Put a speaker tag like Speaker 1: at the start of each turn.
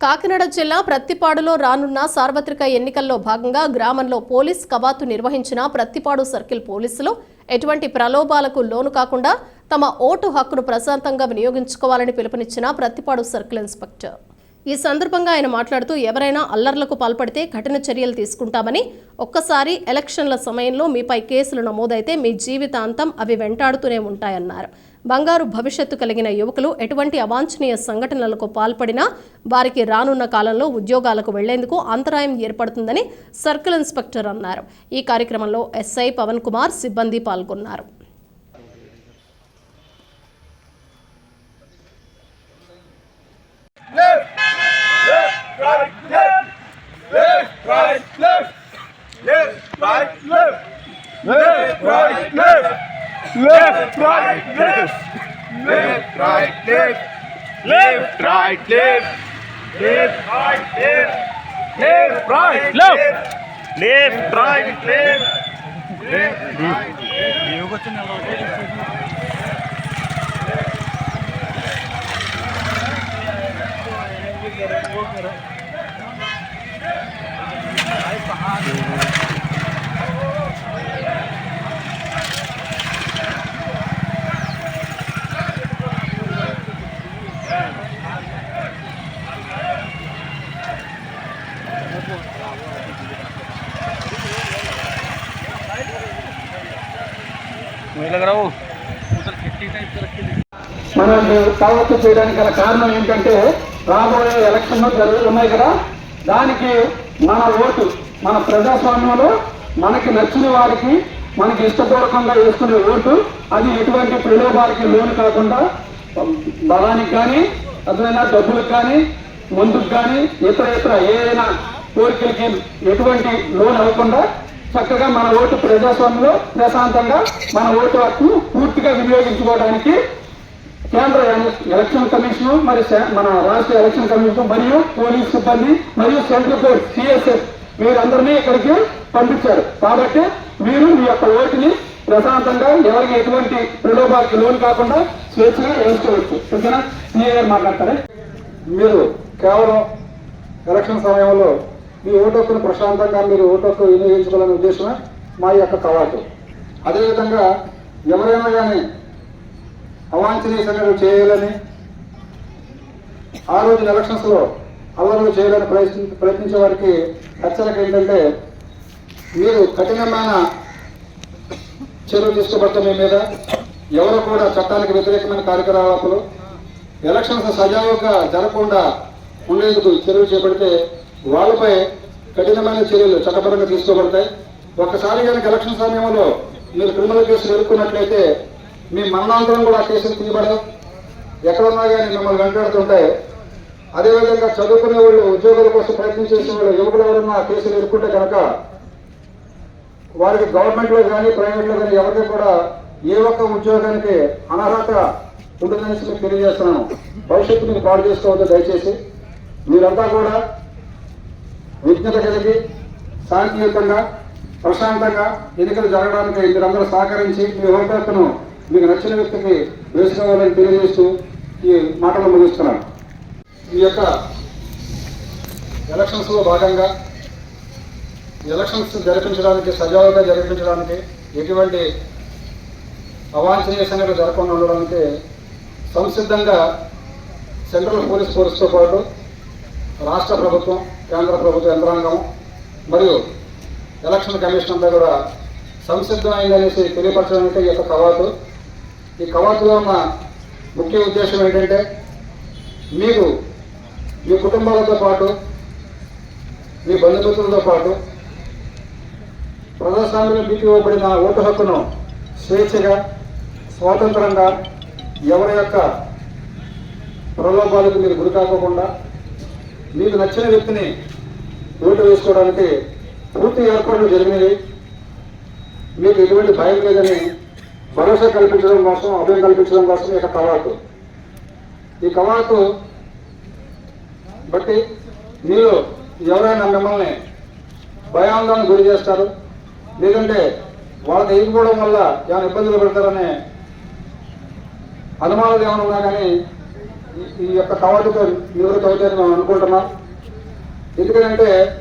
Speaker 1: కాకినాడ జిల్లా ప్రత్తిపాడులో రానున్న సార్వత్రిక ఎన్నికల్లో భాగంగా గ్రామంలో పోలీస్ కవాతు నిర్వహించిన ప్రత్తిపాడు సర్కిల్ పోలీసులు ఎటువంటి ప్రలోభాలకు లోను కాకుండా తమ ఓటు హక్కును ప్రశాంతంగా వినియోగించుకోవాలని పిలుపునిచ్చిన ప్రత్తిపాడు సర్కిల్ ఇన్స్పెక్టర్. ఈ సందర్భంగా ఆయన మాట్లాడుతూ ఎవరైనా అల్లర్లకు పాల్పడితే కఠిన చర్యలు తీసుకుంటామని ఒక్కసారి ఎలక్షన్ల సమయంలో మీపై కేసులు నమోదైతే మీ జీవితాంతం అవి వెంటాడుతూనే ఉంటాయన్నారు. బంగారు భవిష్యత్తు కలిగిన యువకులు ఎటువంటి అవాంఛనీయ సంఘటనలకు పాల్పడినా వారికి రానున్న కాలంలో ఉద్యోగాలకు వెళ్ళేందుకు అంతరాయం ఏర్పడుతుందని సర్కిల్ ఇన్స్పెక్టర్ అన్నారు. ఈ కార్యక్రమంలో ఎస్ఐ పవన్ కుమార్ సిబ్బంది పాల్గొన్నారు.
Speaker 2: Left, right, left. Left, right, left. Left, right, left. Left, right, left. Left, right, left. Left, right, left. Left, right, left. Left, right, left. Left, right,
Speaker 3: మనం కవత్తు చేయడానికి గల కారణం ఏంటంటే రాబోయే ఎలక్షన్లు జరుగుతున్నాయి కదా. దానికి మన ఓటు మన ప్రజాస్వామ్యంలో మనకి నచ్చిన వారికి మనకి ఇష్టపూర్వకంగా వేసుకునే ఓటు అది ఎటువంటి ప్రలోభాలకి లోను కాకుండా బలానికి కానీ అదైనా డబ్బులకు కానీ మందుకు కానీ ఇతర ఇతర ఏదైనా కోరికలకి ఎటువంటి లోన్ అవ్వకుండా చక్కగా మన ఓటు ప్రజాస్వామ్యంలో ప్రశాంతంగా మన ఓటు హక్కు పూర్తిగా వినియోగించుకోవడానికి కేంద్ర ఎలక్షన్ కమిషన్ మరి మన రాష్ట్ర ఎలక్షన్ కమిషన్ మరియు పోలీస్ సిబ్బంది మరియు సెంట్రల్ కోర్ట్ సిఎస్ఎఫ్ వీరందరినీ ఇక్కడికి పంపించారు. కాబట్టి మీరు మీ యొక్క ఓటుని ప్రశాంతంగా ఎవరికి ఎటువంటి ప్రలోభాలకు లోన్ కాకుండా స్వేచ్ఛగా వేసుకోవచ్చు ఓకేనా? సీఏ గారు మాట్లాడతారా? మీరు కేవలం ఎలక్షన్ సమయంలో మీ ఓటు ప్రశాంతంగా మీరు ఓటు హక్కు వినియోగించుకోవాలనే ఉద్దేశమే? మా యొక్క కవాతు. అదేవిధంగా ఎవరైనా కానీ అవాంఛనీయ సంఘటనలు చేయాలని ఆ రోజు ఎలక్షన్స్లో అల్లర్లు చేయాలని ప్రయత్ని ప్రయత్నించే వారికి హెచ్చరిక ఏంటంటే మీరు కఠినమైన చర్యలు తీసుకోబడతాం మీ మీద. ఎవరు కూడా చట్టానికి వ్యతిరేకమైన కార్యకలాపాలు ఎలక్షన్స్ సజావుగా జరగకుండా ఉండేందుకు చర్యలు చేపడితే వాళ్ళపై కఠినమైన చర్యలు చట్టపరంగా తీసుకోబడతాయి. ఒక్కసారి కనుక ఎలక్షన్ సమయంలో మీరు క్రిమినల్ కేసులు ఎదుర్కొన్నట్లయితే మీ మరణాంతరం కూడా ఆ కేసులు తీయబడవు. ఎక్కడున్నా కానీ మిమ్మల్ని వెంటాడుతుంటాయి. అదేవిధంగా చదువుకునే వాళ్ళు ఉద్యోగాల కోసం ప్రయత్నం చేసే వాళ్ళు యువకులు ఎవరన్నా కేసులు ఎదుర్కొంటే కనుక వారికి గవర్నమెంట్లో కానీ ప్రైవేట్లో కానీ ఎవరికి కూడా ఏ ఒక్క ఉద్యోగానికి అనర్హత ఉంటుందనేసి మీకు తెలియజేస్తున్నాను. భవిష్యత్తు మీరు పాడు చేసుకోవద్దు దయచేసి. మీరంతా కూడా విజ్ఞత కలిగి శాంతియుతంగా ప్రశాంతంగా ఎన్నికలు జరగడానికి మీరందరూ సహకరించి మీ ఓటు మీకు నచ్చిన వ్యక్తికి వేసుకోవాలని తెలియజేస్తూ ఈ మాటలు ముగిస్తున్నాను. ఈ యొక్క ఎలక్షన్స్లో భాగంగా ఎలక్షన్స్ జరిపించడానికి సజావుగా జరిపించడానికి ఎటువంటి అవాంఛనీయ సంఘటన జరగకుండా ఉండడానికి సంసిద్ధంగా సెంట్రల్ పోలీస్ ఫోర్స్తో పాటు రాష్ట్ర ప్రభుత్వం కేంద్ర ప్రభుత్వ యంత్రాంగం మరియు ఎలక్షన్ కమిషన్ అంతా కూడా సంసిద్ధమైందనేసి తెలియపరచడానికి ఈ యొక్క కవాతు. ఈ కవాతులో ఉన్న ముఖ్య ఉద్దేశం ఏంటంటే మీరు మీ కుటుంబాలతో పాటు మీ బంధుమిత్రులతో పాటు ప్రజాస్వామ్యం మీకు ఇవ్వబడిన ఓటు హక్కును స్వేచ్ఛగా స్వాతంత్రంగా ఎవరి యొక్క ప్రలోభాలకు మీరు గురికాకోకుండా మీకు నచ్చిన వ్యక్తిని ఓటు వేసుకోవడానికి పూర్తి ఏర్పాట్లు జరిగినవి మీకు ఎటువంటి భయం లేదని భరోసా కల్పించడం కోసం అభయం కల్పించడం కోసం ఈ యొక్క కవాతు. ఈ కవాతు బట్టి మీరు ఎవరైనా మిమ్మల్ని భయాందోళన గురి చేస్తారు లేదంటే వాళ్ళకి ఎదుర్కోవడం వల్ల ఏమైనా ఇబ్బందులు పెడతారనే అనుమానాలు ఏమైనా ఉన్నా కానీ ఈ- యొక్క కవాతుతో నివృత్తి అవుతాయని మేము అనుకుంటున్నాం. ఎందుకంటే